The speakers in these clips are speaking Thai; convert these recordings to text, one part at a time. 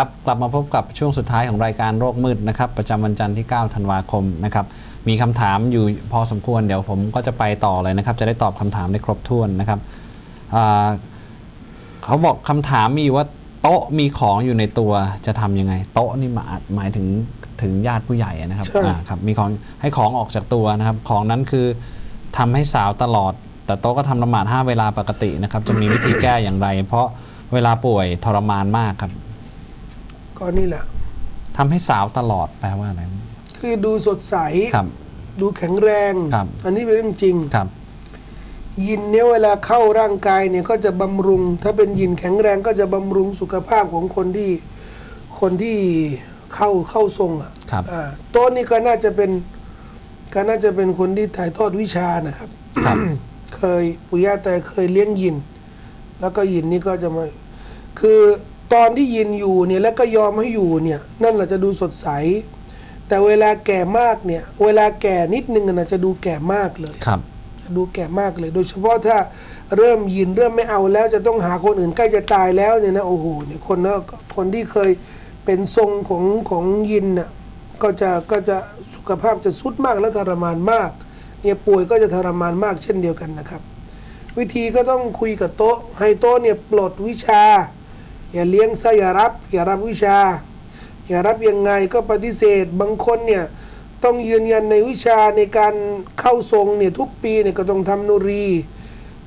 ครับกลับมาพบกับช่วงสุดท้ายของรายการโรคมืดนะครับประจำวันจันทร์ที่ 9 ธันวาคมนะครับมีคำถามอยู่พอสมควรเดี๋ยวผมก็จะไปต่อเลยนะครับ จะได้ตอบคำถามได้ครบถ้วนนะครับอ่าเขาบอกคำถามมีอยู่ว่าโต๊ะมีของอยู่ในตัวจะทำยังไง โต๊ะนี่หมายหมายถึงถึงญาติผู้ใหญ่นะครับใช่อ่าครับมีของให้ของออกจากตัวนะครับ ของนั้นคือทำให้สาวตลอด แต่โต๊ะก็ทำละหมาดห้าเวลาปกตินะครับจะมีวิธีแก้อย่างไร เพราะเวลาป่วยทรมานมากครับ ก็นี่แหละทำให้สาวตลอดแปลว่าอะไรคือดูสดใสครับ ดูแข็งแรงครับ อันนี้เป็นเรื่องจริงครับ ยินเนี่ยเวลาเข้าร่างกายเนี่ยก็จะบำรุง ถ้าเป็นยินแข็งแรงก็จะบำรุงสุขภาพของคนที่คนที่เข้าเข้าทรงอะครับอ่าโต้นนี่ก็น่าจะเป็นก็น่าจะเป็นคนที่ถ่ายทอดวิชานะครับครับ เคยปุย่าแต่เคยเลี้ยงยิน แล้วก็ยินนี่ก็จะมาคือ ตอนที่ยินอยู่เนี่ยแล้วก็ยอมให้อยู่เนี่ยนั่นแหละจะดูสดใส แต่เวลาแก่มากเนี่ยเวลาแก่นิดนึงน่ะจะดูแก่มากเลยครับดูแก่มากเลย โดยเฉพาะถ้าเริ่มยินเริ่มไม่เอาแล้ว จะต้องหาคนอื่นใกล้จะตายแล้วเนี่ยนะโอ้โหเนี่ยคนนะคนที่เคยเป็นทรงของของยินน่ะก็จะก็จะสุขภาพจะสุดมากและทรมานมากเนี่ยป่วยก็จะทรมานมากเช่นเดียวกันนะครับ วิธีก็ต้องคุยกับโต๊ะให้โต๊ะเนี่ยปลดวิชา อย่าเลี้ยงซะอย่ารับ อย่ารับวิชา อย่ารับยังไงก็ปฏิเสธ บางคนเนี่ยต้องยืนยันในวิชาในการเข้าทรงเนี่ยทุกปีเนี่ยก็ต้องทำนุรี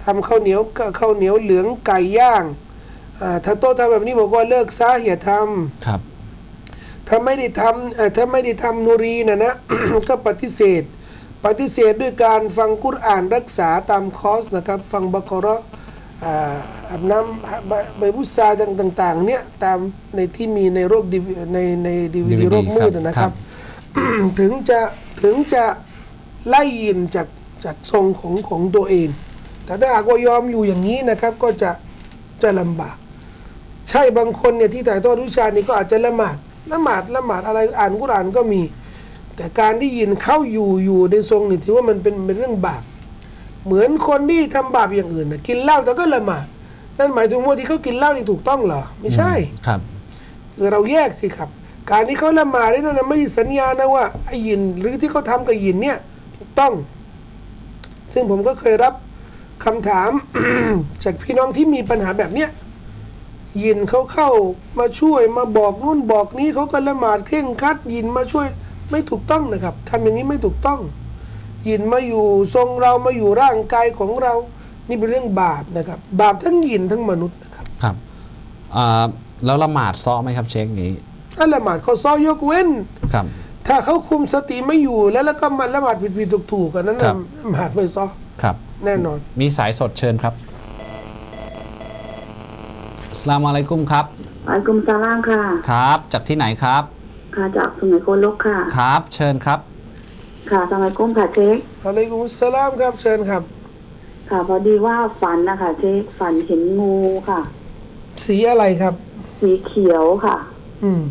ทำข้าวเหนียวข้าวเหนียวเหลืองไก่ย่างอ่าถ้าโต๊ะทำแบบนี้บอกว่าเลิกซะอย่าทำครับถ้าไม่ได้ทำเอ่อถ้าไม่ได้ทำนูรีนะนะก็ปฏิเสธ ปฏิเสธด้วยการฟังกุรอานรักษาตามคอร์สนะครับ ฟังบักรอ อ่าอาบน้ำใบใบบุษาต่างๆเนี่ยตามในที่มีในโรค DV ในในดีวีดี DVD โรคมืดครับนะคครัรับบถึงจะถึงจะไล่ยินจากจากทรงของของตัวเอง แต่ถ้าหากว่ายอมอยู่อย่างนี้นะครับก็จะจะลำบาก ใช่บางคนเนี่ยที่ถ่ายทอดวิชานี้ก็อาจจะละหมาดละหมาดละหมาดอะไรอ่านกุรอานก็มี แต่การที่ยินเข้าอยู่อยู่ในทรงนี่ถือว่ามันเป็นเป็นเรื่องบาปเหมือนคนที่ทำบาปอย่างอื่นนะกินเหล้าแต่ก็ละหมาด นั่นหมายถึงว่าที่เขากินเหล้านี่ถูกต้องเหรอ ไม่ใช่ ครับ คือเราแยกสิครับ การที่เขาละหมาดนี่นะไม่ใช่สัญญานะว่าไอ้ยินหรือที่เขาทำกับยินเนี่ย ถูกต้อง ซึ่งผมก็เคยรับคำถาม จากพี่น้องที่มีปัญหาแบบเนี้ยยินเขาเข้ามาช่วยมาบอกนู่นบอกนี้เขาก็ละหมาดเคร่งครัดยินมาช่วยไม่ถูกต้องนะครับทำอย่างนี้ไม่ถูกต้อง ยินมาอยู่ทรงเรามาอยู่ร่างกายของเรา นี่เป็นเรื่องบาปนะครับ บาปทั้งยินทั้งมนุษย์นะครับครับอ่าแล้วละหมาดซ้อไหมครับ เช็คนี้ถ้าละหมาดเขาซ้อยกเว้นครับ ถ้าเขาคุมสติไม่อยู่แล้วแล้วก็มาละหมาดผิดๆถูกๆกันนั้นครัน่ะบละหมาดไม่ซ้อครับแน่นอน มีสายสดเชิญครับอัสสลามอะลัยกุมครับอัลกุมซาลามค่ะ ครับ จากที่ไหนครับ ค่ะจากสมัยโกลกค่ะ ครับ เชิญครับ ค่ะสมัยกุ้มค่ะเช็คอะลัยกุมุสสลามครับเชิญครับ ค่ะ พอดีว่าฝันนะคะเช็คฝันเห็นงูค่ะ สีอะไรครับ สีเขียวค่ะ อืม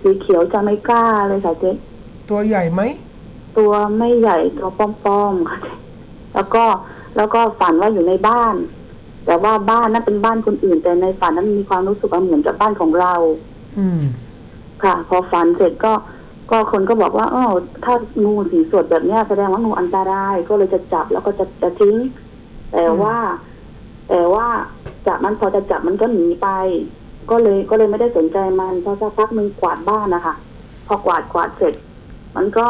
สีเขียวจะไม่กล้าเลยค่ะเจ๊ตัวใหญ่ไหมตัวไม่ใหญ่ตัวป้อมๆค่ะเจ๊แล้วก็แล้วก็ฝันว่าอยู่ในบ้าน แต่ว่าบ้านนั้นเป็นบ้านคนอื่น แต่ในฝันนั้นมีความรู้สึกว่าเหมือนกับบ้านของเรา อืม ค่ะ พอฝันเสร็จก็ก็คนก็บอกว่าอ๋อถ้างูสีสดแบบเนี้ยแสดงว่างูอันตรายก็เลยจะจับแล้วก็จะจะทิ้ง แต่ว่า แต่ว่าจับมันพอจะจับมันก็หนีไป ก็เลยก็เลยไม่ได้สนใจมันพอสักพักหนึ่งกวาดบ้านนะคะพอกวาดกวาดเสร็จ มันก็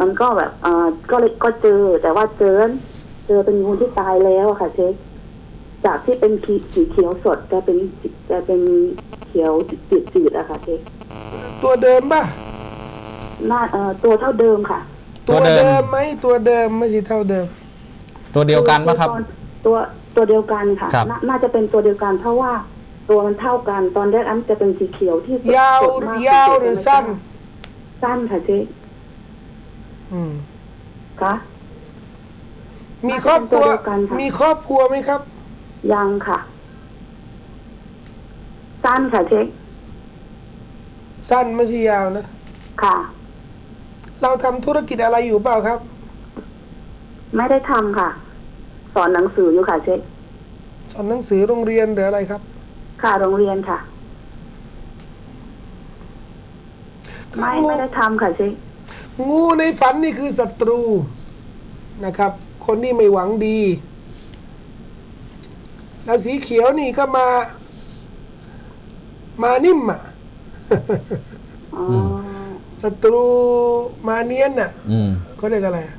มันก็แบบเออก็เลยก็เจอ แต่ว่าเจอเจอเป็นงูที่ตายแล้วอะค่ะเช็คจากที่เป็นสีสีเขียวสดกลายเป็นกลายเป็นเขียวจืดๆอะค่ะเช็คตัวเดิมป่ะหน้าเอ่อตัวเท่าเดิมค่ะ ตัตัววเดิมเดิมไหมตัวเดิมไม่ใช่เท่าเดิม ตัวเดียวกันปะครับ ตัวตัวเดียวกันค่ะครับ นาน่าจะเป็นตัวเดียวกัน เพราะว่าตัวมันเท่ากัน ตอนแรกอันจะเป็นสีเขียวที่สดยาวสดมกยาวหรือสั้น สั้นค่ะเจ๊อืมคะมีครอบครัวตัวเดียวกันค่ะมีครอบครัวไหมครับ ยังค่ะ สั้นค่ะเจ๊สั้นไม่ใช่ยาวนะ ค่ะ เราทำธุรกิจอะไรอยู่เปล่าครับ ไม่ได้ทำค่ะ สอนหนังสืออยู่ค่ะเจ๊สอนหนังสือโรงเรียนหรืออะไรครับ ค่ะโรงเรียนค่ะ ไม่ไม่ได้ทำค่ะเชคงูในฝันนี่คือศัตรูนะครับ คนที่ไม่หวังดี แล้วสีเขียวนี่ก็มา มานิ่มอะอ๋ออศัตรูมาเนียนอะอืม เขาเรียกอะไรอะ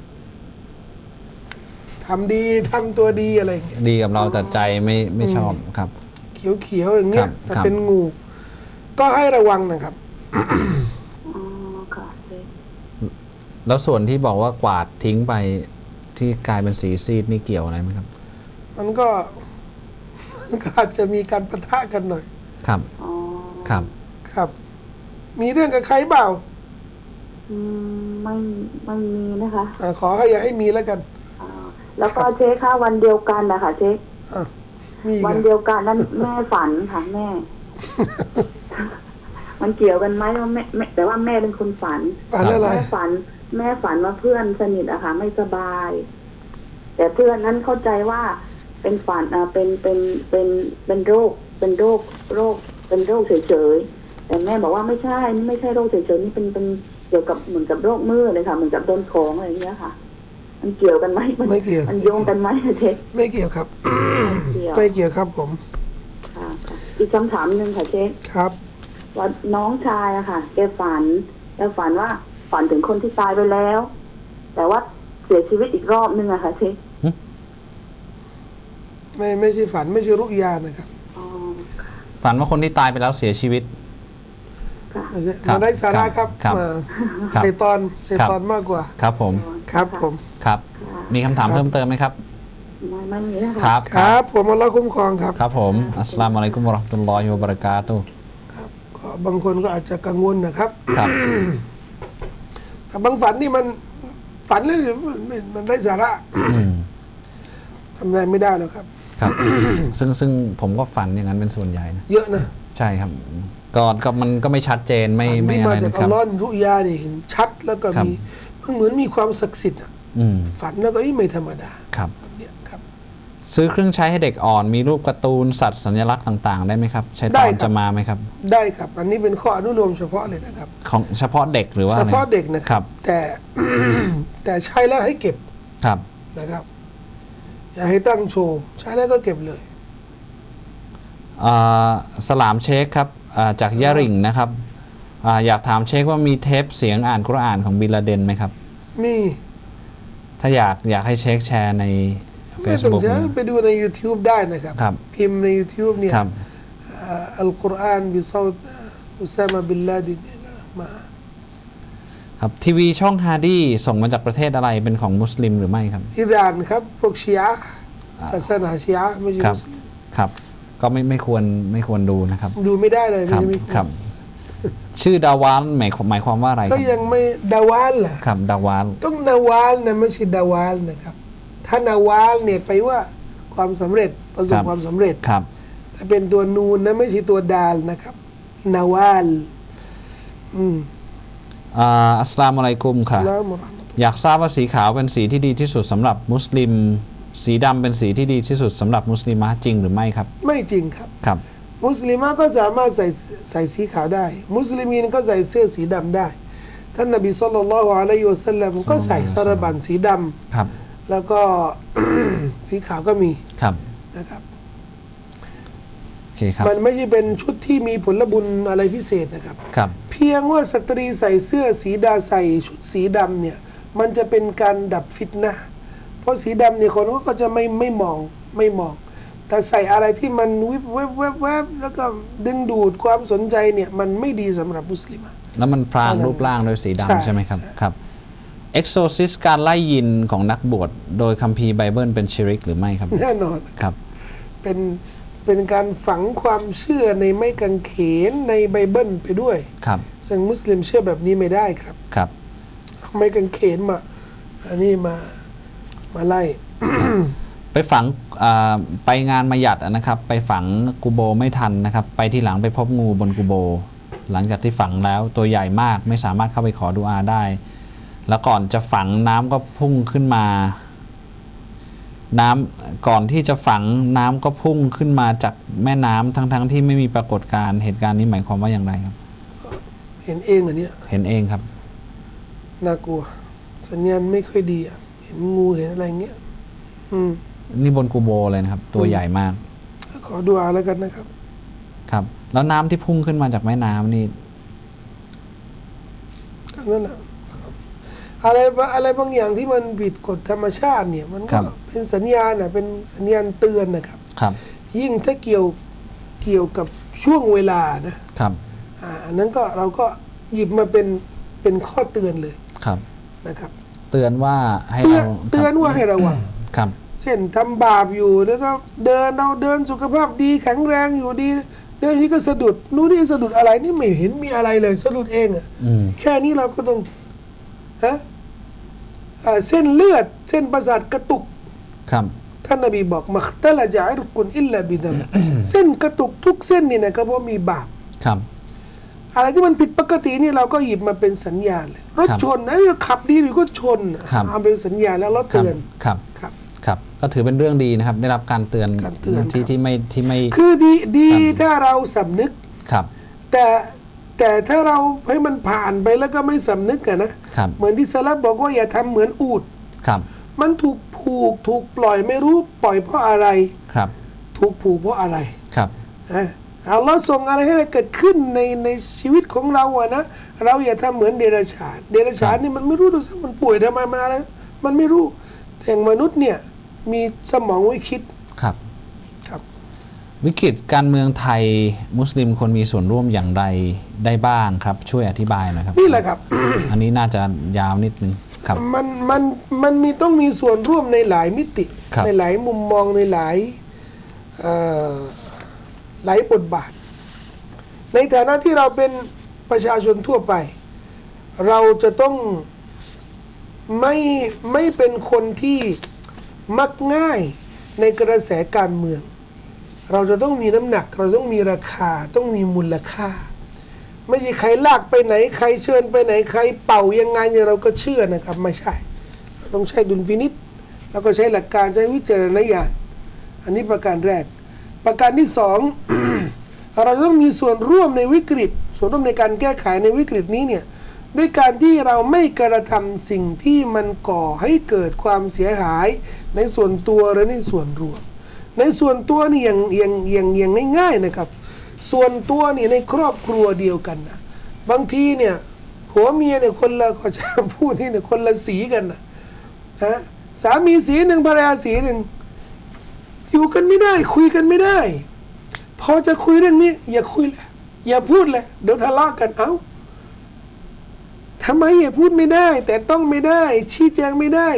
ทำดีทำตัวดีอะไรอย่างเงี้ยดีกับเราแต่ใจไม่ไม่ชอบครับ เขียวเขียวๆอย่างเงี้ครัยบแต่ครับ เป็นงู ก็ให้ระวังนะครับ อ๋อค่ะเชคแล้วส่วนที่บอกว่ากวาดทิ้งไปที่กลายเป็นสีซีดนี่เกี่ยวอะไรไหมครับ มันก็ มันก็อาจจะมีการปะทะกันหน่อย ครับอ๋อครับ ครับ มีเรื่องกับใครเปล่าอืมไม่ไม่มีนะคะ อาขอให้อย่าให้มีแล้วกันอ่า แล้วก็เชคค่ะวันเดียวกันนะคะเชคอะมีอีกวันอะเดียวกันนั้นแม่ฝันค่ะแม่ มันเกี่ยวกันไหมว่าแม่แม่แต่ว่าแม่เป็นคนฝัน ฝันอะไร แม่ฝัน แม่ฝันว่าเพื่อนสนิทอะค่ะ ไม่สบาย แต่เพื่อนนั้นเข้าใจว่าเป็นฝันอ่าเป็นเป็นเป็นเป็นโรค เป็นโรคโรค เป็นโรคเฉยๆแต่แม่บอกว่าไม่ใช่นี่ไม่ใช่โรคเฉยๆนี่เป็นเป็นเกี่ยวกับเหมือนกับโรคมือเลยค่ะ เหมือนกับโดนของอะไรอย่างเงี้ยค่ะ มันเกี่ยวกันไหมนไม่เกี่ยว มันโยงกันไหมเจ๊ไม่เกี่ยวครับ เกี่ยวไม่เกี่ยวครับผม ค่ะค่ะอีกคำถามหนึ่งค่ะเจ๊ครับ ว่าน้องชายอะค่ะแกฝันแกฝันว่าฝันถึงคนที่ตายไปแล้ว แต่ว่าเสียชีวิตอีกรอบนึงอะค่ะเจ๊ไม่ไม่ใช่ฝันไม่ใช่รุยานะครับ อ๋อฝันว่าคนที่ตายไปแล้วเสียชีวิตค่ะไม่ใช่ครับมาได้สาระครับครับมาครับ ใส่ตอนใส่ครับตอนมากกว่า ครับผมครับผม ครับ มีคำถามครับเพิ่มเติมไหมครับไม่ไม่มีนะคะครับครับ ผมอัลลอฮ์คุ้มครองครับ ครับผม อัสสลามุอะลัยกุมวะเราะห์มะตุลลอฮิวะบะเราะกาตุฮ์ก็บางคนก็อาจจะกังวลนะครับครับ แต่บางฝันนี่มันฝันแล้วเนี่ยมันมันมันได้สาระอืม ทำอะไรไม่ได้หรอกครับ ครับ ซึ่งซึ่งผมก็ฝันอย่างนั้นเป็นส่วนใหญ่นะ เยอะนะ ใช่ครับ ก่อนก็มันก็ไม่ชัดเจนไม่ฝันไม่ที่อะมาไรจากนะคอัรัลบลอฮ์นี่รุยานี่เห็นชัดแล้วก็ครับ มีมันเหมือนมีความศักดิ์สิทธิ์อะอืมฝันแล้วก็เอ้ยไม่ธรรมดาครับ แบบเนี่ยครับ ซื้อเครื่องใช้ให้เด็กอ่อน มีรูปการ์ตูนสัตว์สัญลักษณ์ต่างๆ ได้ไหมครับ ใช้ตได้อนครับจะมาไหมครับ ได้ครับ อันนี้เป็นข้ออนุโลมเฉพาะเลยนะครับ ของเฉพาะเด็กหรือว่าเฉอะไรพาะเด็กนะคครัรับ บแต่ แต่ใช้แล้วให้เก็บครับ นะครับ อย่าให้ตั้งโชว์ ใช้แล้วก็เก็บเลย อ่าสลามเชคครับอ่า จากยะริงนะครับอาอยากถามเชคว่ามีเทปเสียงอ่านกุรอานของบินลาเดนไหมครับ มี ถ้าอยากอยากให้เชคแชร์ในไม่ต้อง Facebook ใช้นะไปดูใน YouTube ได้นะครับครับพิมพ์ใน YouTube เนี่ยครับอ่าอัลกุรอานบิซาตอุซามาบิลลาดินเนี่ยก็มาครับทีวีช่องฮาร์ดี้ส่งมาจากประเทศอะไรเป็นของมุสลิมหรือไม่ครับ อิหร่านครับ พวกชีอะห์ศาสนาชีอะห์ไม่ใช่ครับมุสลิมครับ ก็ไม่ไม่ควรไม่ควรดูนะครับดูไม่ได้เลยครับไม่มีครับ ชื่อดาวานหมายหมายความว่าอะไรคก็รับยังไม่ดาวาลล่ะครับดาวานต้องนาวาลนะไม่ใช่ดาวาลนะครับ ถ้านาวาลเนี่ยไปว่าความสำเร็จประสบความสำเร็จครับถ้าเป็นตัวนูนนะไม่ใช่ตัวดาลนะครับ นาวาลอืมอ่าอัสสลามุอะลัยกุมค่ะอัสสลามุอะลัยกุมอยากทราบว่าสีขาวเป็นสีที่ดีที่สุดสำหรับมุสลิม สีดำเป็นสีที่ดีที่สุดสำหรับมุสลิมะจริงหรือไม่ครับ ไม่จริงครับ ครับ มุสลิมะก็สามารถใส่ใส่สีขาวได้ มุสลิมีนก็ใส่เสื้อสีดำได้ ท่านนบีสุลต่านละฮ์อะลัยฮิวะสัลลัมก็ใส่สารบันสีดำครับ แล้วก็ สีขาวก็มีครับ นะครับ โอเคครับ มันไม่ใช่เป็นชุดที่มีผลบุญอะไรพิเศษนะครับ ครับ เพียงว่าสตรีใส่เสื้อสีดาใส่ชุดสีดำเนี่ย มันจะเป็นการดับฟิตนะห์เพ ราะสีดำเนี่ยคนเขาก็จะไม่ไม่มองไม่มอง แต่ใส่อะไรที่มันวิบแวบแวบแวบแล้วก็ดึงดูดความสนใจเนี่ยมันไม่ดีสำหรับมุสลิมะแล้วมันพรางอันนั้นรูปร่างโดยสีใช่ดำใช่ไหมครับครับเอ็กโซซิสการไล่ยินของนักบวชโดยคัมภีร์ไบเบิลเป็นชิริกหรือไม่ครับ แน่นอนครับเป็นเป็นการฝังความเชื่อในไม้กางเขนในไบเบิลไปด้วยครับซึ่งมุสลิมเชื่อแบบนี้ไม่ได้ครับครับเอาไม้กางเขนมา อันนี้มา มาไล่ ไปฝังอ่าไปงานมาหยัดอะนะครับ ไปฝังกูโบไม่ทันนะครับ ไปที่หลังไปพบงูบนกูโบ หลังจากที่ฝังแล้วตัวใหญ่มากไม่สามารถเข้าไปขอดุอาได้ แล้วก่อนจะฝังน้ำก็พุ่งขึ้นมา น้ำก่อนที่จะฝังน้ำก็พุ่งขึ้นมาจากแม่น้ำทั้งๆที่ไม่มีปรากฏการณ์เหตุการณ์นี้หมายความว่าอย่างไรครับ เห็นเองอันเนี้ยเห็นเองครับน่ากลัวสัญญาณไม่ค่อยดีอะเห็นงูเห็นอะไรเงี้ยอืมนี่บนกูโบเลยนะครับ ตัวใหญ่มาก ขอดูอาแล้วกันนะครับ ครับ แล้วน้ำที่พุ่งขึ้นมาจากแม่น้ำนี่ ก็นั่นแหละครับอะไรบะอะไรบางอย่างที่มันผิดกฎธรรมชาติเนี่ย มันครัก็บ เป็นสัญญาณนะเป็นสัญญาณเตือนนะครับ ครับ ยิ่งถ้าเกี่ยวเกี่ยวกับช่วงเวลานะครับ อ่าอันนั้นก็เราก็หยิบมาเป็นเป็นข้อเตือนเลยครับ นะครับ เตือนว่าให้เตือนเราเตือนว่าให้ระวัง ครับ เช่นทำบาปอยู่แล้วก็เดินเราเดินสุขภาพดีแข็งแรงอยู่ดี เดินที่ก็สะดุดรู้นี่สะดุดอะไรนี่ไม่เห็นมีอะไรเลยสะดุดเองอะอืม แค่นี้เราก็ต้องฮะอ่าเส้นเลือด เส้นประสาทกระตุก ครับ ท่านนบีบอกมักตะละจาอิรุกุนอิลลาบิดัมเส้นกระตุกทุกเส้นนี่นะก็เพราะมีบาป ครับ อะไรที่มันผิดปกตินี่เราก็หยิบมาเป็นสัญญาณเลยรถครับชนไอ้เราขับดีหรือก็ชนครับเอาเป็นสัญญาณแล้วเราครับเตือนครับครับครับ ก็ถือเป็นเรื่องดีนะครับ ได้รับการเตือนการเตือนที่ครับที่ไม่ที่ไม่คือดีดีครับถ้าเราสำนึกครับ แต่แต่ถ้าเราให้มันผ่านไปแล้วก็ไม่สำนึกอะนะครับเหมือนที่สลับบอกว่าอย่าทำเหมือนอูดครับ มันถูกผูกถูกปล่อยไม่รู้ปล่อยเพราะอะไรครับ ถูกผูกเพราะอะไรครับอะเอาเราส่งอะไรให้เกิดขึ้นในในชีวิตของเราอะนะเราอย่าทำเหมือนเดรัจฉาน เดรัจฉานนี่มันไม่รู้ดูสิมันป่วยทำไมมันอะไรมันไม่รู้แต่อย่างมนุษย์เนี่ยมีสมองไว้คิดครับครับ วิกฤตการเมืองไทยมุสลิมควรมีส่วนร่วมอย่างไรได้บ้างครับ ช่วยอธิบายหนะครับนี่แหละครับ อันนี้น่าจะยาวนิดนึงครับมันมันมันมีต้องมีส่วนร่วมในหลายมิติครับในหลายมุมมองในหลายเอ่อ หลายบทบาท ในฐานะที่เราเป็นประชาชนทั่วไป เราจะต้องไม่ไม่เป็นคนที่มักง่ายในกระแสการเมือง เราจะต้องมีน้ำหนัก เราต้องมีราคาต้องมีมูลค่า ไม่ใช่ใครลากไปไหนใครเชิญไปไหนใครเป่ายังไงเนี่ยเราก็เชื่อนะครับไม่ใช่ เราต้องใช้ดุลพินิษแล้วก็ใช้หลักการใช้วิจารณญาณอันนี้ประการแรก ประการที่สองเราต้องมีส่วนร่วมในวิกฤต ส่วนร่วมในการแก้ไขในวิกฤตนี้เนี่ยด้วยการที่เราไม่กระทำสิ่งที่มันก่อให้เกิดความเสียหายในส่วนตัวและในส่วนรวม ในส่วนตัวนี่อย่างอย่างอย่างอย่างง่ายๆนะครับ ส่วนตัวนี่ในครอบครัวเดียวกันนะบางทีเนี่ยผัวเมียเนี่ยคนละก็จะพูดที่เนี่ยคนละสีกันนะฮะสามีสีหนึ่งภรรยาสีหนึ่ง อยู่กันไม่ได้ คุยกันไม่ได้ พอจะคุยเรื่องนี้ อย่าคุยเลยอย่าพูดเลยเดี๋ยวทะเลาะกันเอ้าทำไมอย่าพูดไม่ได้ แต่ต้องไม่ได้ ชี้แจงไม่ได้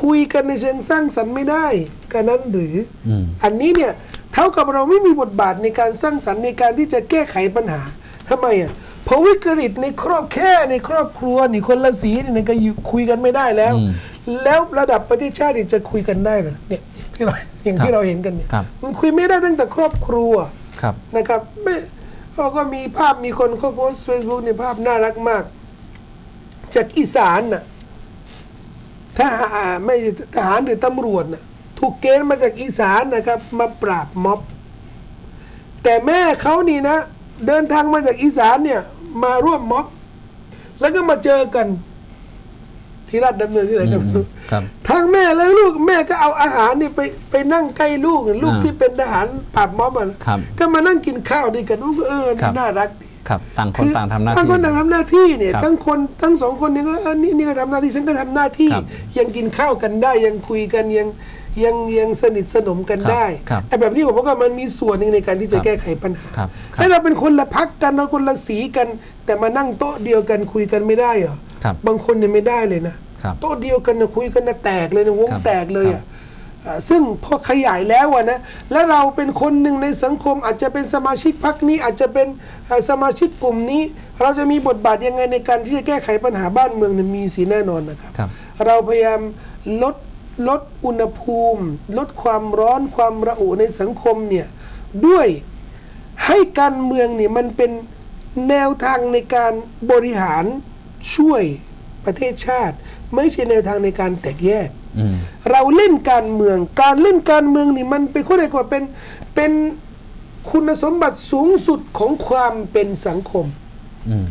คุยกันในเชิงสร้างสรรค์ไม่ได้กันนั้นหรืออืมอันนี้เนี่ยเท่ากับเราไม่มีบทบาทในการสร้างสรรค์ในการที่จะแก้ไขปัญหาทำไมอะเพราะวิกฤตในครอบแค่ในครอบครัวนี่คนละสีนี่ก็อยู่คุยกันไม่ได้แล้วอืม แล้วระดับประเทศชาตินี่จะคุยกันได้เหรอเนี่ยที่เราอย่างครับที่เราเห็นกันเนี่ยครับมันคุยไม่ได้ตั้งแต่ครอบครัวครับนะครับไม่เขาก็มีภาพมีคนเขาโพสเฟซบุ๊กเนี่ยภาพน่ารักมาก จากอีสานน่ะทหารไม่ใช่ทหารหรือตำรวจน่ะถูกเกณฑ์มาจากอีสานนะครับ มาปราบม็อบ แต่แม่เขานี่นะ เดินทางมาจากอีสานเนี่ย มาร่วมม็อบ แล้วก็มาเจอกัน ที่ราชดำเนินที่ไหนอืกัมนอืมครับทั้งแม่และลูกแม่ก็เอาอาหารนี่ไปไปนั่งใกล้ลูกลูกอ่าที่เป็นทหารปราบม็อบอะนะครับก็มานั่งกินข้าวด้วยกันว่าเออครับน่ารักดีครับต่างคนต่างทำหน้าทั้งที่คนต่างทำหน้าที่เนี่ยครับทั้งคนทั้งสองคนเนี่ยก็อันนี้นี่ก็ทำหน้าที่ฉันก็ทำหน้าที่ครับยังกินข้าวกันได้ยังคุยกันยังยังยังสนิทสนมกันครับได้ครับไอ้แบบนี้ผมว่ามันมีส่วนหนึ่งในการที่จะครับแก้ไขปัญหาครับครับให้เราเป็นคนละพักกันเราคนละสีกัน แต่มานั่งโต๊ะเดียวกันคุยกันไม่ได้เหรอครับบางคนเนี่ยไม่ได้เลยนะครับ โต๊ะเดียวกันนะคุยกันนะแตกเลยนะวงครับแตกเลยครัอะบอ่าซึ่งพอขยายแล้วอะนะแล้วเราเป็นคนหนึ่งในสังคม อาจจะเป็นสมาชิกพรรคนี้อาจจะเป็นเอ่อสมาชิกกลุ่มนี้ เราจะมีบทบาทยังไงในการที่จะแก้ไขปัญหาบ้านเมืองเนี่ยมีสีแน่นอนนะครับครับเราพยายามลดลดอุณหภูมิ ลดความร้อนความระอุในสังคมเนี่ยด้วยให้การเมืองเนี่ยมันเป็นแนวทางในการบริหารช่วยประเทศชาติ ไม่ใช่แนวทางในการแตกแยกอืมเราเล่นการเมือง การเล่นการเมืองนี่มันเป็นข้อใดกว่าเป็นเป็นคุณสมบัติสูงสุดของความเป็นสังคมอืม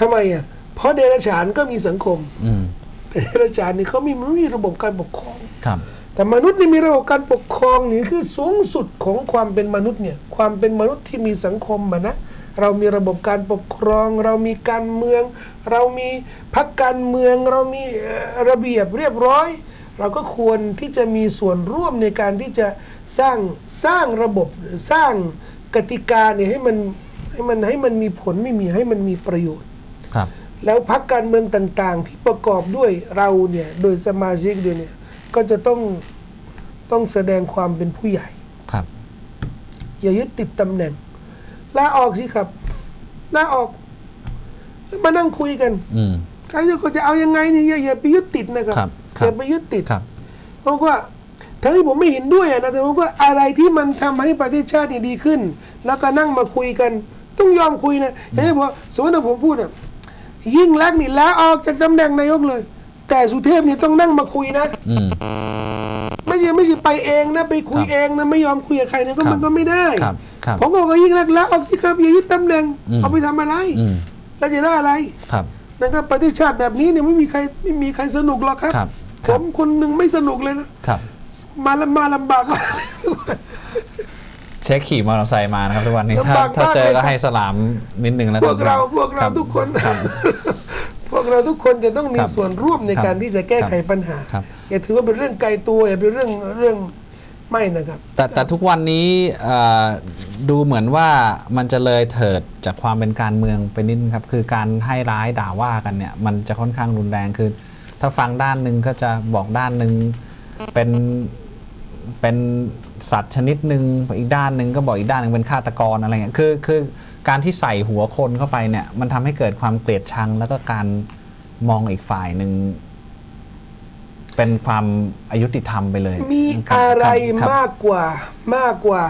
ทำไมอะ เพราะเดรัจฉานก็มีสังคมอืมแต่เดรัจฉานนี่เขามีมันไม่มีระบบการปกครองครับแต่มนุษย์นี่มีระบบการปกครองนี่คือสูงสุดของความเป็นมนุษย์เนี่ย ความเป็นมนุษย์ที่มีสังคมอะนะ เรามีระบบการปกครอง เรามีการเมือง เรามีพรรคการเมือง เรามีเอ่อระเบียบเรียบร้อย เราก็ควรที่จะมีส่วนร่วมในการที่จะสร้างสร้างระบบหรือสร้างกติกาเนี่ยให้มันให้มันให้มันมีผลไม่มีให้มันมีประโยชน์ครับแล้วพรรคการเมืองต่างๆ ที่ประกอบด้วยเราเนี่ยโดยสมาชิกด้วยเนี่ยก็จะต้องต้องแสดงความเป็นผู้ใหญ่ครับ อย่ายึดติดตำแหน่ง ลาออกสิครับลาออกแล้วมานั่งคุยกัน อืมใครจะเขาจะเอายังไงเนี่ยอย่าอย่าไปยึดติดนะครับครับครับ อย่าไปยึดติดครับ เพราะว่าทั้งที่ผมไม่เห็นด้วยอะนะแต่ผมว่าอะไรที่มันทำให้ประเทศชาตินี่ดีขึ้น แล้วก็นั่งมาคุยกัน ต้องยอมคุยนะอย่างที่บอกสมมติว่าผมพูดอะยิ่งรักษณ์นี่ลาออกจากตำแหน่งนายกเลย แต่สุเทพนี่ต้องนั่งมาคุยนะ อืม ไม่ใช่ไม่ใช่ไปเองนะไปคุยครับเองนะไม่ยอมคุยกับใครนะก็ครับมันก็ไม่ได้ ครับครับ ผมก็บอกว่ายิ่งรักษณ์ลาออกสิครับอย่ายึดตำแหน่งอืมเอาไปทำอะไรอืมแล้วจะได้อะไรครับนั่นก็ประเทศชาติแบบนี้เนี่ยไม่มีใครไม่มีใครสนุกหรอกครับครับผครับมคนหนึ่งไม่สนุกเลยนะครับ มาลำมาลำบากเช็คขี่มอเตอร์ไซค์มานะครับทุกวันนี้ลำถ้าบากถ้ามากเจอเลยครัก็บให้สลามนิดนึงแล้วพวกเราพวกเราครับทุกคนครับพวกเราทุกคนจะต้องมีครับส่วนร่วมในครับการที่จะแก้ไขครับปัญหาครับอย่าถือว่าเป็นเรื่องไกลตัวอย่าเป็นเรื่องเรื่อง ไม่นะครับ แต่แต่ทุกวันนี้เอ่อดูเหมือนว่ามันจะเลยเถิดจากความเป็นการเมืองไปนิดนึงครับ คือการให้ร้ายด่าว่ากันเนี่ย มันจะค่อนข้างรุนแรงคือ ถ้าฟังด้านหนึ่งก็จะบอกด้านหนึ่งเป็นเป็นสัตว์ชนิดหนึ่งอีกด้านหนึ่งก็บอกอีกด้านหนึ่งเป็นฆาตกรอะไรเงี้ยคือคือการที่ใส่หัวคนเข้าไปเนี่ย มันทำให้เกิดความเกลียดชังแล้วก็การมองอีกฝ่ายหนึ่ง เป็นความอายุติธรรมไปเลยมีคบอะไรครับมากกว่ามากกว่า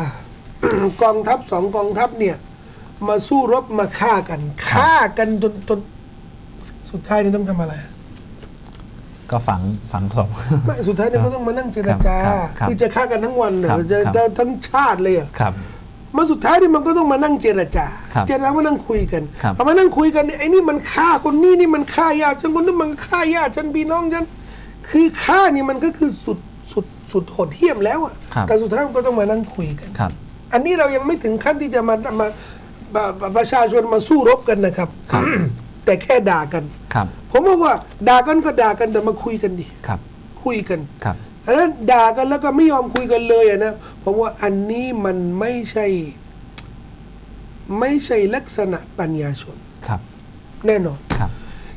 กองทัพสองกองทัพเนี่ย มาสู้รบมาฆ่ากันฆ่ากันจนจนสุดท้ายนี่ต้องทำอะไรก็ฝังฝังศพ ไม่สุดท้ายนี่ก็ต้องมานั่งเจรจาครับครับคือจะฆ่ากันทั้งวันเหรอครับจะครับ จะทั้งชาติเลยเหรอครับ มาสุดท้ายนี่มันก็ต้องมานั่งเจรจา ครับเจรจามานั่งคุยกันครับเอามานั่งคุยกันเนี่ยไอ้นี่มันฆ่าคนนี้นี่มันฆ่าญาติฉันคนนี้มันฆ่าญาติฉันพี่น้องฉัน คือฆ่านี่มันก็คือสุดสุดสุดโหดเหี้ยมแล้วอะครับแต่สุดท้ายมันก็ต้องมานั่งคุยกันครับ อันนี้เรายังไม่ถึงขั้นที่จะมามามามาประชาชนมาสู้รบกันนะครับครับ แต่แค่ด่ากันครับผมบอกว่าด่ากันก็ด่ากันแต่มาคุยกันดิครับ คุยกันครับอันนั้นด่ากันแล้วก็ไม่ยอมคุยกันเลยอะนะผมว่าอันนี้มันไม่ใช่ ไม่ใช่ลักษณะปัญญาชนครับ แน่นอนครับ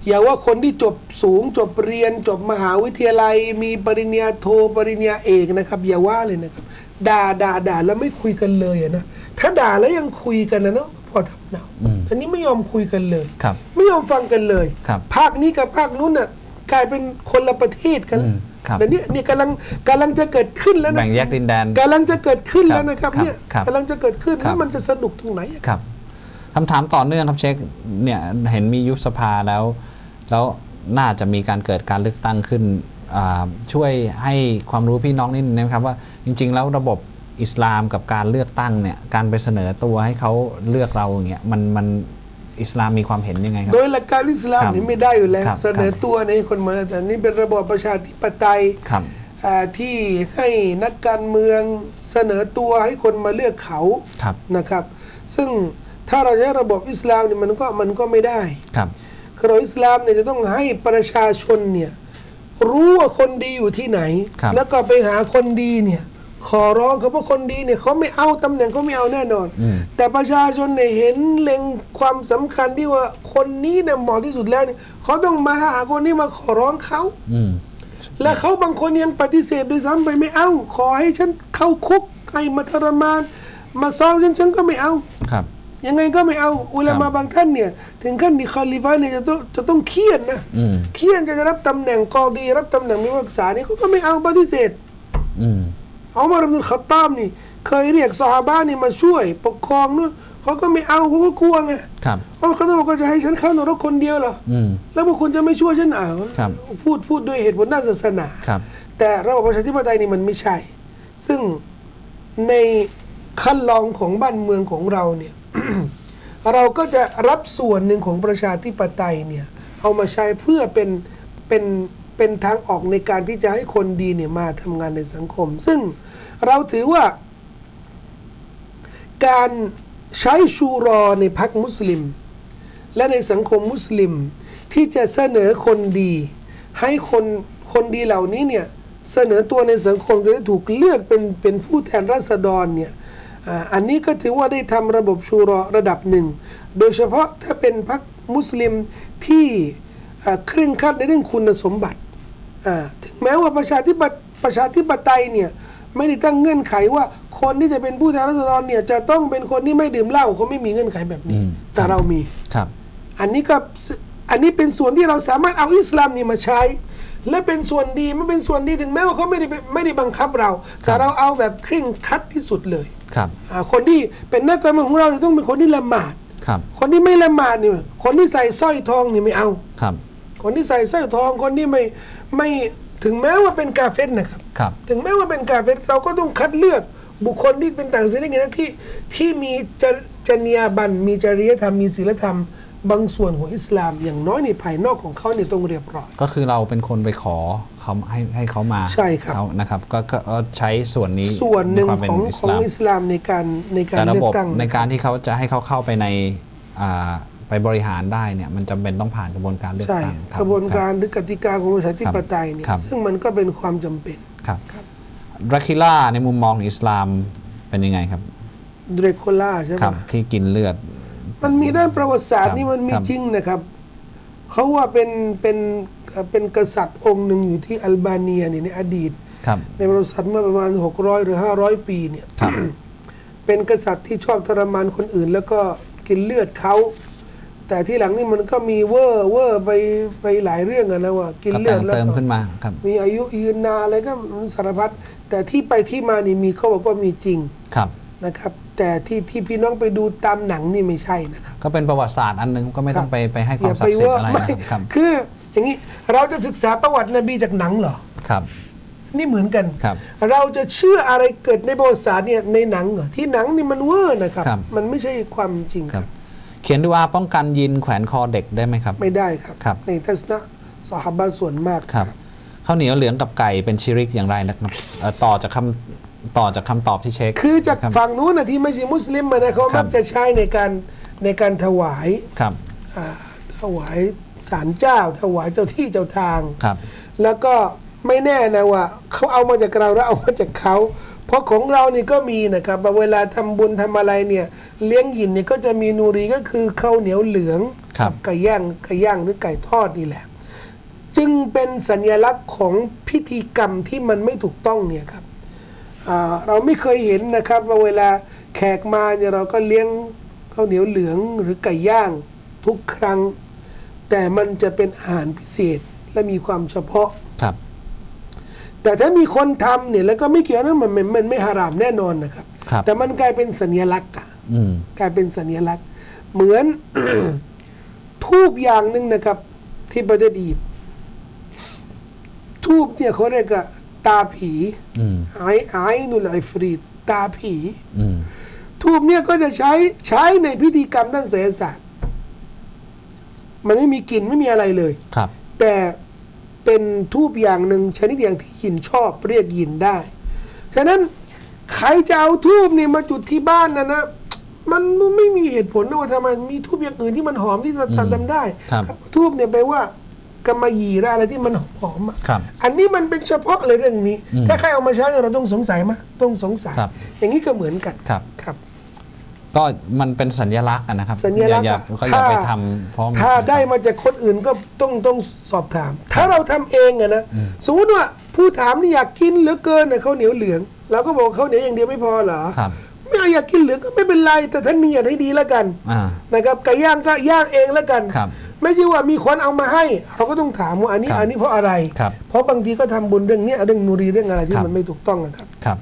อย่าว่าคนที่จบสูงจบเรียนจบมหาวิทยาลัย มีปริญญาโทปริญญาเอกนะครับ อย่าว่าเลยนะครับด่าด่าด่าแล้วไม่คุยกันเลยอะนะถ้าด่าแล้วยังคุยกันนะเนาะก็พอทำเนาอืมแต่นี้ไม่ยอมคุยกันเลยครับไม่ยอมฟังกันเลยครับภาคนี้กับภาคนู้นน่ะกลายเป็นคนละประเทศกันอืมครับแต่เนี้ยเนี่ยกำลังกำลังจะเกิดขึ้นแล้วนะแบ่งแยกดินแดนกำลังจะเกิดขึ้นครับแล้วนะครับครับเนี่ยครับกำลังจะเกิดขึ้นครัแล้บวมันจะสนุกตรงไหนอะครับ คำถามต่อเนื่องครับเช็คเนี่ยเห็นมียุบสภาแล้ว แล้วน่าจะมีการเกิดการเลือกตั้งขึ้นอ่าช่วยให้ความรู้พี่น้องนิดนึงนะครับว่าจริง ๆ แล้วระบบอิสลามกับการเลือกตั้งเนี่ยการไปเสนอตัวให้เขาเลือกเราอย่างเงี้ยมันมันอิสลามมีความเห็นยังไงครับ โดยหลักการอิสลามครับนี่ไม่ได้อยู่แล้วครับเสนอตัวในคนมาแต่นี่เป็นระบอบประชาธิปไตยครับอ่าที่ให้นักการเมืองเสนอตัวให้คนมาเลือกเขาครับนะครับ ซึ่ง ถ้าเราใช้ระบบอิสลามเนี่ยมันก็มันก็ไม่ได้ครับคือเราอิสลามเนี่ยจะต้องให้ประชาชนเนี่ยรู้ว่าคนดีอยู่ที่ไหน ครับแล้วก็ไปหาคนดีเนี่ยขอร้องเขาว่าคนดีเนี่ยเขาไม่เอาตำแหน่งเขาไม่เอาแน่นอน อืม แต่ประชาชนเนี่ยเห็นเล็งความสำคัญที่ว่าคนนี้เนี่ยเหมาะที่สุดแล้วเนี่ยเขาต้องมาหาคนนี้มาขอร้องเขา อืม และเขาบางคนยังปฏิเสธด้วยซ้ำไปไม่เอา ขอให้ฉันเข้าคุกให้มาทรมาน มาซ้อมฉันฉันก็ไม่เอา ครับ ยังไงก็ไม่เอาอุลามาครับบางท่านเนี่ยถึงขั้นที่คอลิฟะห์เนี่ยจะต้องจะต้องเครียดนะอืมเครียดจะรับตำแหน่งกอดี รับตำแหน่งมิวักษาเนี่ยเขาก็ไม่เอาปฏิเสธอืมเอามารับนุลขัตตามนี่ เคยเรียกซอฮาบะห์นี่มาช่วยปกครองนู่นเขาก็ไม่เอาเขาก็กลัวไงครับเพราะเขาต้องบอกว่าจะให้ฉันเข้านรกคนเดียวเหรออืมแล้วพวกคุณจะไม่ช่วยฉันอ่าครับพูดพูดด้วยเหตุผลด้านศาสนาครับแต่ระบบประชาธิปไตยนี่มันไม่ใช่ ซึ่งในขั้นลองของบ้านเมืองของเราเนี่ย เราก็จะรับส่วนหนึ่งของประชาธิปไตยเนี่ยเอามาใช้เพื่อเป็นเป็นเป็นทางออกในการที่จะให้คนดีเนี่ยมาทำงานในสังคม ซึ่งเราถือว่า การใช้ชูรอในพรรคมุสลิม และในสังคมมุสลิม ที่จะเสนอคนดี ให้คนคนดีเหล่านี้เนี่ยเสนอตัวในสังคมจะได้ถูกเลือกเป็นเป็นผู้แทนราษฎรเนี่ย อ่าอันนี้ก็ถือว่าได้ทำระบบชูรอระดับหนึ่ง โดยเฉพาะถ้าเป็นพรรคมุสลิมที่อ่าเคร่งครัดในเรื่องคุณสมบัติอ่าถึงแม้ว่าประชาธิปไตยประชาธิปไตยเนี่ยไม่ได้ตั้งเงื่อนไขว่าคนที่จะเป็นผู้แทนราษฎรเนี่ยจะต้องเป็นคนที่ไม่ดื่มเหล้าเขาไม่มีเงื่อนไขแบบนี้อืมแต่เรามีครับ อันนี้ก็สอันนี้เป็นส่วนที่เราสามารถเอาอิสลามนี่มาใช้ และเป็นส่วนดีมันเป็นส่วนดีถึงแม้ว่าเขาไม่ได้เป็นไม่ได้บังคับเรา แต่เราเอาแบบเคร่งครัดที่สุดเลยครับอ่าคนที่เป็นนักการเมืองของเราเนี่ยต้องเป็นคนที่ละหมาดครับคนที่ไม่ละหมาดเนี่ยคนที่ใส่สร้อยทองนี่ไม่เอาครับ คนที่ใส่สร้อยทองคนที่ไม่ไม่ถึงแม้ว่าเป็นกาเฟรนะครับครับถึงแม้ว่าเป็นกาเฟรเราก็ต้องคัดเลือกบุคคลที่เป็นต่างศาสนาที่ที่มีจรจรรยาบรรณมีจริยธรรมมีศีลธรรม บางส่วนของอิสลามอย่างน้อยในภายนอกของเขาเนี่ยต้องเรียบร้อย ก็คือเราเป็นคนไปขอเขาให้ให้เขามาใช่ครับเขานะครับก็ก็ก็ใช้ส่วนนี้ส่วนหนึ่งใความเป็ของอิสของลามอิสลามในการในการแต่ระเลือบบกตั้งในนะครับการที่เขาจะให้เขาเข้าไปในอ่าไปบริหารได้เนี่ยมันจำเป็นต้องผ่านกระบวนการเลือกใช่ตั้งคกระบวนการหรือกติกาของประชาธิปไตยเนี่ยครับซึ่งมันก็เป็นความจำเป็นครับครับรักคิล่าในมุมมองของอิสลามเป็นยังไงครับเดรโคล่าใช่ไหคมรับที่กินเลือด มันมีด้านประวัติศาสตครัร์บนี่มันมีครับจริงนะครับเขาว่าเป็นเป็นเอ่อเป็นกษัตริย์องค์หนึ่งอยู่ที่อัลบาเนียเนี่ยในอดีตครับในประวัติศาสตร์เมื่อประมาณ 600 หรือ 500 ปีเนี่ยครับเป็นกษัตริย์ที่ชอบทรมานคนอื่น แล้วก็กินเลือดเขาแต่ที่หลังนี่มันก็มีเวอร์เวอร์ไปไปหลายเรื่องอะนะว่า กินก็เลือแต่ดงแล้วเติมก็ขึ้นมาครับมีอายุยืนนานอะไรก็สารพัดแต่ที่ไปที่มานี่มีเขาบอกว่ามีจริงครับนะครับ แต่ที่ที่พี่น้องไปดูตามหนังนี่ไม่ใช่นะครับ ก็เป็นประวัติศาสตร์อันหนึงก็ไม่ต้องไปไปให้ความศักไปดิ์สิทเวอธิ์ร์อะไรไม่นะครับคืออย่างนี้เราจะศึกษาประวัตินบีจากหนังเหรอ ครับ นี่เหมือนกัน ครับเราจะเชื่ออะไรเกิดในประวัติศาสตร์เนี่ยในหนังเหรอที่หนังนี่มันเวอร์นะครับ ครับ มันไม่ใช่ความจริงคครัรับบเขียนด้วยว่าป้องกันยินแขวนคอเด็กได้ไหมครับ ไม่ได้ครับ ครับ ในทัศนะสหบาส่วนมาก ครับข้าวเหนียวเหลืองกับไก่เป็นชิริกอย่างไรนะครับเอ่อต่อจากคำ ต่อจากคำตอบที่เช็ค คือจากรับฝั่งนู้นนะที่ไม่ใช่มุสลิมอะนะเขาครัมับกจะใช้ในการในการถวายครับอ่าถวายสารเจ้า ถวายเจ้าที่เจ้าทาง ครับ แล้วก็ไม่แน่นะว่าเขาเอามาจากเราแล้วเอามาจากเขา เพราะของเรานี่ก็มีนะครับว่าเวลาทำบุญทำอะไรเนี่ย เลี้ยงหยินเนี่ยก็จะมีนูรีก็คือข้าวเหนียวเหลืองครับ กัไก่ย่างไก่ย่างหรือไก่ทอดนี่แหละ จึงเป็นสัญลักษณ์ของพิธีกรรมที่มันไม่ถูกต้องเนี่ยครับอ่า เราไม่เคยเห็นนะครับว่าเวลาแขกมาเนี่ยเราก็เลี้ยงข้าวเหนียวเหลืองหรือไก่ย่างทุกครั้ง แต่มันจะเป็นอาหารพิเศษและมีความเฉพาะครับ แต่ถ้ามีคนทำเนี่ยแล้วก็ไม่เกี่ยวนะมันมันมันไม่ฮารามแน่นอนนะครับครับแต่มันกลายเป็นสัญลักษณ์อะอืมกลายเป็นสัญลักษณ์ เหมือนทูบอย่างหนึ่งนะครับ ที่ประเทศอียิปต์ทูบเนี่ยเขาเรียกว่าตาผีอืมไอไอนุลไอฟรีดตาผีอืมทูบเนี่ยก็จะใช้ใช้ในพิธีกรรมด้านไสยศาสตร์ มันไม่มีกลิ่นไม่มีอะไรเลยครับ แต่เป็นทูบอย่างหนึ่งชนิดอย่างที่ยินชอบเรียกยินได้ ฉะนั้นใครจะเอาทูบนี่มาจุดที่บ้านนะนะมันไม่มีเหตุผลนะว่าทำไมมีทูบอย่างอื่นที่มันหอมที่จะอืมทำได้ครับทูบเนี่ยแปลว่า กำมะหยี่หรืออะไรที่มันหอมๆอะครับอันนี้มันเป็นเฉพาะเลยเรื่องนี้ อืมถ้าใครเอามาใช้เราต้องสงสัยไหมต้องสงสัย ครับอย่างนี้ก็เหมือนกันครับ ครับ ก็มันเป็นสัญลักษณ์อะนะครับสัญลักษณ์อย่าอะก็อย่าถ้าไปทำเพราะมัน ถ้าได้มาจากคนอื่นก็ต้องต้องสอบถาม ถ้าเราทำเองอะนะสมมติว่าผู้ถามนี่อยากกินเหลือเกินนะข้าวเหนียวเหลืองเราก็บอกข้าวเหนียวอย่างเดียวไม่พอเหรอครับ ไม่เอาอยากกินเหลืองก็ไม่เป็นไรแต่ท่านเนียดให้ดีแล้วกันอ่า นะครับไก่ย่างก็ย่างเองแล้วกัน ครับ ไม่ใช่ว่ามีคนเอามาให้ เราก็ต้องถามว่าอันนี้ครับอันนี้เพราะอะไร ครับเพราะบางทีก็ทำบุญเรื่องเนี้ยเรื่องนูรีเรื่องอะไรที่ครับ มันไม่ถูกต้องนะครับ ครับ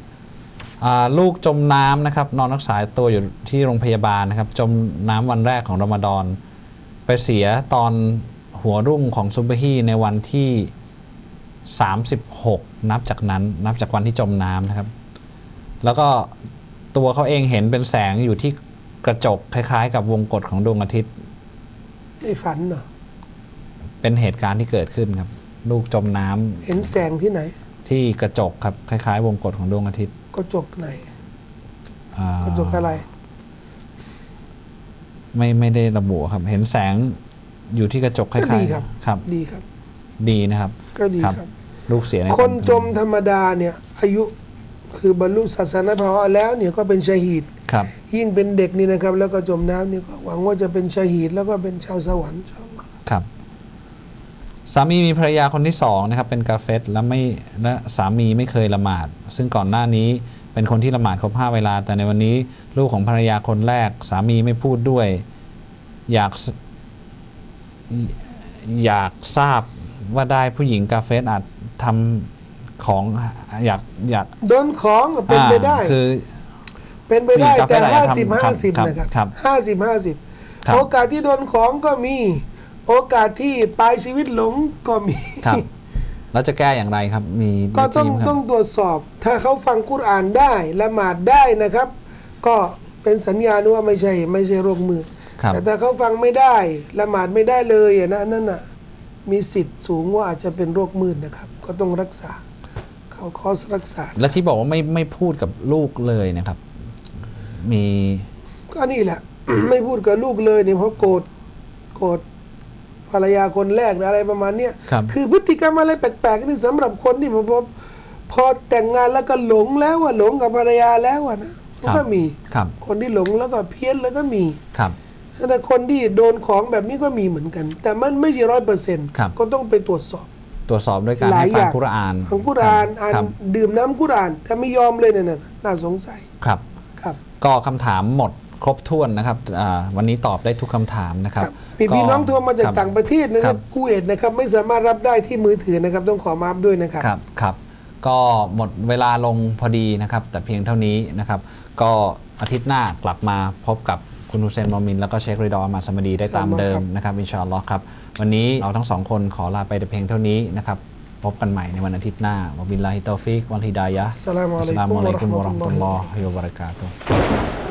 อ่าลูกจมน้ำนะครับ นอนรักษาตัวอยู่ที่โรงพยาบาลนะครับ จมน้ำวันแรกของรอมฎอนไปเสียตอนหัวรุ่งของซุบฮีในวันที่ 36 นับจากนั้น นับจากวันที่จมน้ำนะครับ แล้วก็ตัวเขาเองเห็นเป็นแสงอยู่ที่กระจกคล้าย ๆ กับวงกฏของดวงอาทิตย์ ในฝันเนาะเป็นเหตุการณ์ที่เกิดขึ้นครับ ลูกจมน้ำเห็นแสงที่ไหน ที่กระจกครับ คล้าย ๆ วงกฏของดวงอาทิตย์กระจกไหนอ่ากระจกอะไร ไม่ไม่ได้ระบุครับ เห็นแสงอยู่ที่กระจกคก็ล้าดียครับๆครับ ดีครับ ดีนะครับก็ดีครับครับลูกเสียในคนกลางจมธรรมดาเนี่ย อายุคือบรรลุศาสนภาวะแล้วเนี่ยก็เป็นชาฮีด ครับ ยิ่งเป็นเด็กนี่นะครับ แล้วก็จมน้ำนี่ก็หวังว่าจะเป็นชาฮีดแล้วก็เป็นชาวสวรรค์ครับ สามีมีภรรยาคนที่สองนะครับ เป็นกาเฟตและไม่และสามีไม่เคยละหมาด ซึ่งก่อนหน้านี้เป็นคนที่ละหมาดครบห้าเวลา แต่ในวันนี้ลูกของภรรยาคนแรก สามีไม่พูดด้วย อยากสอยากทราบว่าได้ผู้หญิงกาเฟตอาจทำของอยากอยากโดนของเป็นไปได้อ่าคือ เป็นไปได้ผู้หญิงกาเฟ่แต่อะไรห้าทำสิบครับห้าสิบครับนะครับครับห้าสิบห้าสิบครับโอกาสที่โดนของก็มี โอกาสที่ปลายชีวิตหลงก็มีครับแล้วจะแก้อย่างไรครับ มีก็ต้องวิธีไหมครับต้องตรวจสอบ ถ้าเขาฟังกุรอานได้ละหมาดได้นะครับ ก็เป็นสัญญาณว่าไม่ใช่ไม่ใช่โรคมือครับแต่ถ้าเขาฟังไม่ได้ละหมาดไม่ได้เลยอะนะนั่นน่ะมีสิทธิ์สูงว่าอาจจะเป็นโรคมืดนะครับ ก็ต้องรักษา เขาคอร์สรักษา และที่บอกว่าไม่ไม่พูดกับลูกเลยนะครับ มีก็นี่แหละ ไม่พูดกับลูกเลยเนี่ยเพราะโกรธโกรธภรรยาคนแรกหรืออะไรประมาณเนี้ยครับ คือพฤติกรรมอะไรแปลกๆนี่สำหรับคนที่พอพอพอแต่งงานแล้วก็หลงแล้วอะหลงกับภรรยาแล้วอะนะมันก็มีครับ คนที่หลงแล้วก็เพี้ยนแล้วก็มี ครับ แต่คนที่โดนของแบบนี้ก็มีเหมือนกัน แต่มันไม่ใช่ร้อยเปอร์เซ็นต์ครับ ก็ต้องไปตรวจสอบตรวจสอบด้วยการหลาให้ยอฟังย่างกุรอานฟังกุรอานอ่านครับดื่มน้ำกุรอานแต่ไม่ยอมเลยเนี่ยนะน่าสงสัย ครับครับ ก็คำถามหมดครบถ้วนนะครับอ่าวันนี้ตอบได้ทุกคำถามนะครับครับมีพี่น้องโทรมาจากครับต่างประเทศนะคครัรับบคูเวตนะครับไม่สามารถรับได้ที่มือถือนะครับ ต้องขอมาฟด้วยนะครับ ครับครับ ก็หมดเวลาลงพอดีนะครับ แต่เพียงเท่านี้นะครับ ก็อาทิตย์หน้ากลับมาพบกับคุณฮุเซนมอมิน แล้วก็เชคริดอร์มาสมดีได้ตามเดิมนะครับอินชาอัลลอฮ์ครับ วันนี้เราทั้งสองคนขอลาไปแต่เพียงเท่านี้นะครับ พบกันใหม่ในวันอาทิตย์หน้าวะบิลลาฮิตอฟิกวัลฮิดายะห์อัสสลามุอะลัยกุมอัสสลามุอะลัยกุมวะวะเราะเราะห์ห์มะมุตุตุลลลลออฮ์ฮิวะบะเราะกาตุฮ์